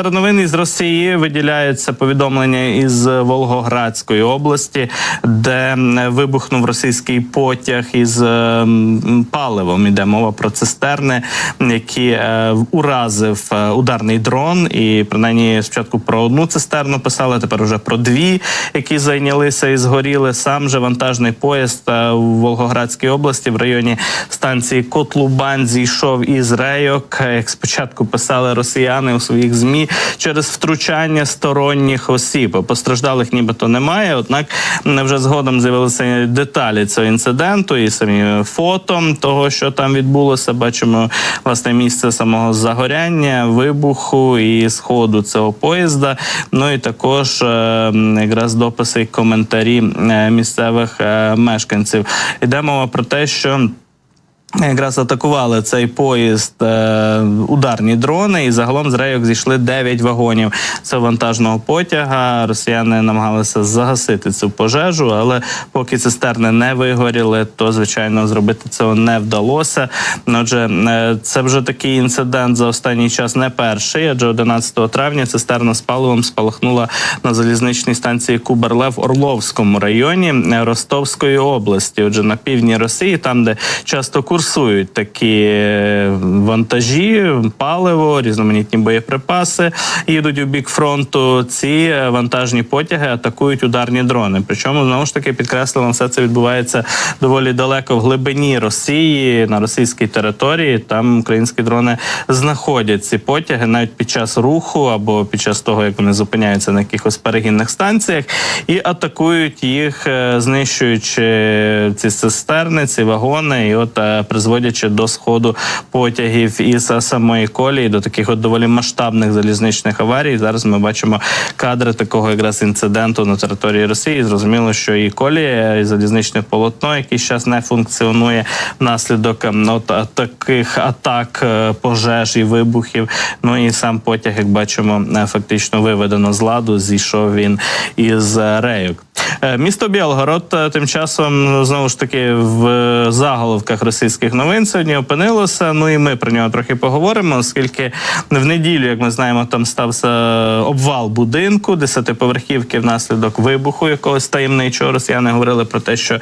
серед новин із Росії виділяється повідомлення із Волгоградської області, де вибухнув російський потяг із е, паливом. Іде мова про цистерни, які е, уразив е, ударний дрон. І принаймні спочатку про одну цистерну писали, тепер вже про дві, які зайнялися і згоріли. Сам же вантажний поїзд е, у Волгоградській області в районі станції Котлубань зійшов із рейок. Як спочатку писали росіяни у своїх змі через втручання сторонніх осіб. Постраждалих нібито немає. Однак вже згодом з'явилися деталі цього інциденту і самі фото того, що там відбулося. Бачимо власне місце самого загоряння, вибуху і сходу цього поїзда. Ну і також е, якраз дописи і коментарі е, місцевих е, мешканців. Йде мова про те, що. Якраз атакували цей поїзд е, ударні дрони, і загалом з рейок зійшли 9 вагонів цього вантажного потяга. Росіяни намагалися загасити цю пожежу, але поки цистерни не вигоріли, то звичайно зробити цього не вдалося. Отже, е, це вже такий інцидент за останній час не перший, адже 11 травня цистерна з паливом спалахнула на залізничній станції Куберлев в Орловському районі Ростовської області. Отже, на півдні Росії, там де часто курсують такі е, вантажі, паливо, різноманітні боєприпаси їдуть у бік фронту. Ці е, вантажні потяги атакують ударні дрони. Причому знову ж таки підкреслено, все це відбувається доволі далеко в глибині Росії на російській території. Там українські дрони знаходять ці потяги навіть під час руху або під час того, як вони зупиняються на якихось перегінних станціях, і атакують їх, е, знищуючи ці цистерни, ці вагони, і от призводячи до сходу потягів із самої колії до таких от доволі масштабних залізничних аварій. Зараз ми бачимо кадри такого якраз інциденту на території Росії. Зрозуміло, що і колія, і залізничне полотно, яке зараз не функціонує внаслідок от, таких атак, е, пожеж і вибухів. Ну і сам потяг, як бачимо, е, фактично виведено з ладу. Зійшов він із рейок. Е, Місто Білгород е, тим часом знову ж таки в е, заголовках російських новин сьогодні опинилося. Ну і ми про нього трохи поговоримо, оскільки в неділю, як ми знаємо, там стався обвал будинку десятиповерхівки внаслідок вибуху якогось таємничого. Росіяни говорили про те, що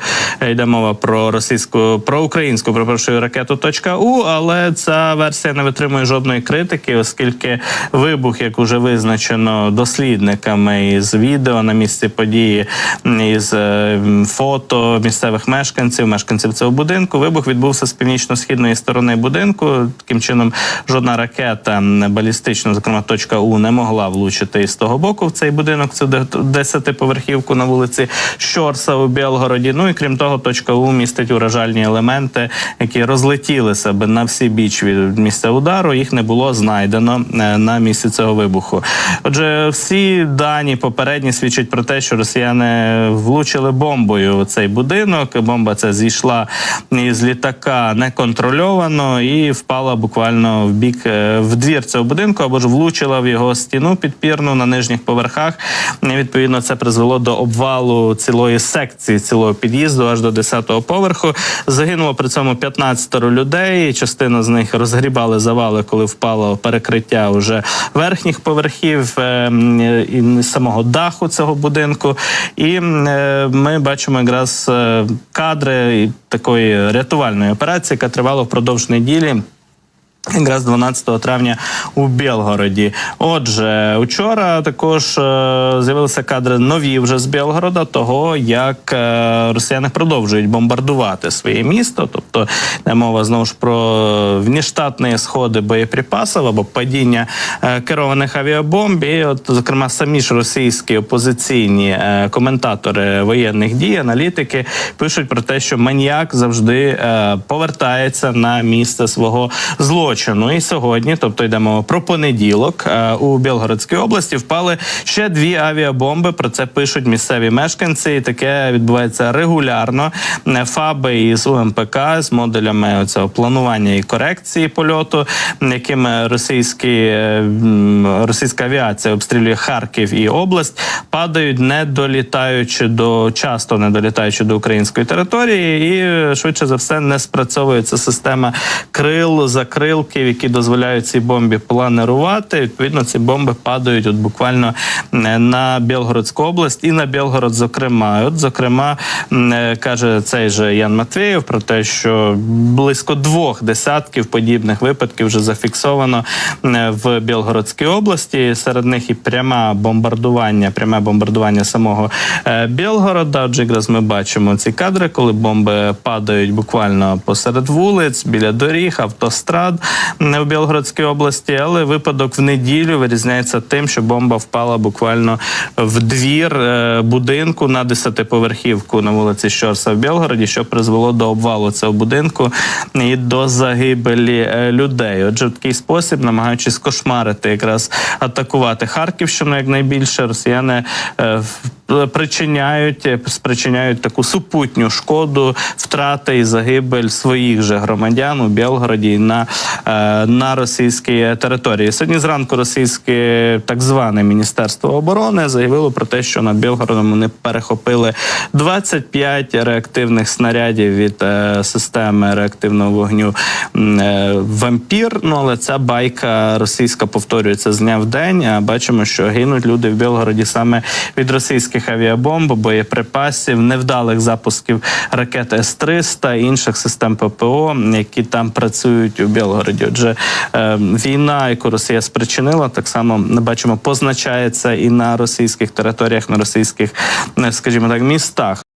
йде мова про російську, про українську перепрошую, ракету точка У, але ця версія не витримує жодної критики, оскільки вибух, як уже визначено дослідниками із відео на місці події, із е, фото місцевих мешканців, мешканців цього будинку. Вибух відбувся з північно-східної сторони будинку. Таким чином, жодна ракета балістична, зокрема точка У, не могла влучити із того боку в цей будинок. Цю десятиповерхівку на вулиці Щорса у Білгороді. Ну і крім того, точка У містить уражальні елементи, які розлетілися би на всі біч від місця удару. Їх не було знайдено е, на місці цього вибуху. Отже, всі дані попередні свідчать про те, що росіяни влучили бомбою цей будинок. Бомба ця зійшла із літака неконтрольовано і впала буквально в бік е, в двір цього будинку або ж влучила в його стіну підпірну на нижніх поверхах. І, Відповідно, це призвело до обвалу цілої секції цілого під'їзду аж до 10-го поверху. Загинуло при цьому 15 людей. Частина з них розгрібали завали, коли впало перекриття уже верхніх поверхів е, і самого даху цього будинку. І м, е, ми бачимо якраз е, кадри такої рятувальної операції, яка тривала впродовж неділі. Якраз 12 травня у Білгороді. Отже, учора також е, з'явилися кадри нові вже з Білгорода, того як е, росіяни продовжують бомбардувати своє місто. Тобто йде мова знову ж про внештатні сходи боєприпасів або падіння е, керованих авіабомб. І от, зокрема, самі ж російські опозиційні коментатори воєнних дій, аналітики пишуть про те, що маніяк завжди повертається на місце свого злочину. І сьогодні, тобто йдемо про понеділок, е, у Білгородській області впали ще дві авіабомби. Про це пишуть місцеві мешканці. І таке відбувається регулярно. Е, Фаби із УМПК з модулями цього планування і корекції польоту, якими російські е, російська авіація обстрілює Харків і область, падають, не долітаючи до часто не долітаючи до української території, і швидше за все не спрацьовується система крил, закрил стрілки, які дозволяють цій бомбі планирувати. Відповідно, ці бомби падають от буквально на Білгородську область і на Білгород, зокрема. От, зокрема, е, каже цей же Ян Матвєєв про те, що близько двох десятків подібних випадків вже зафіксовано е, в Білгородській області. Серед них і пряма бомбардування, пряме бомбардування самого е, Білгорода. Отже, якраз ми бачимо ці кадри, коли бомби падають буквально посеред вулиць, біля доріг, автострад м, в Білгородській області. Але випадок в неділю вирізняється тим, що бомба впала буквально в двір е, будинку на десятиповерхівку на вулиці Щорса в Білгороді, що призвело до обвалу цього будинку і до загибелі е, людей. Отже, в такий спосіб, намагаючись кошмарити, якраз атакувати Харківщину якнайбільше, росіяни. Причиняють е, спричиняють таку супутню шкоду, втрати і загибель своїх же громадян у Білгороді на, е, на російській території. Сьогодні зранку російське так зване міністерство оборони заявило про те, що над Білгородом вони перехопили 25 реактивних снарядів від е, системи реактивного вогню вампір. Ну але ця байка російська повторюється з дня в день. А бачимо, що гинуть люди в Білгороді саме від російських авіабомб, боєприпасів, невдалих запусків ракет С-300 і інших систем ППО, які там працюють у Білгороді. Отже, е, війна, яку Росія спричинила, так само ми бачимо, позначається і на російських територіях, на російських, е, скажімо так, містах.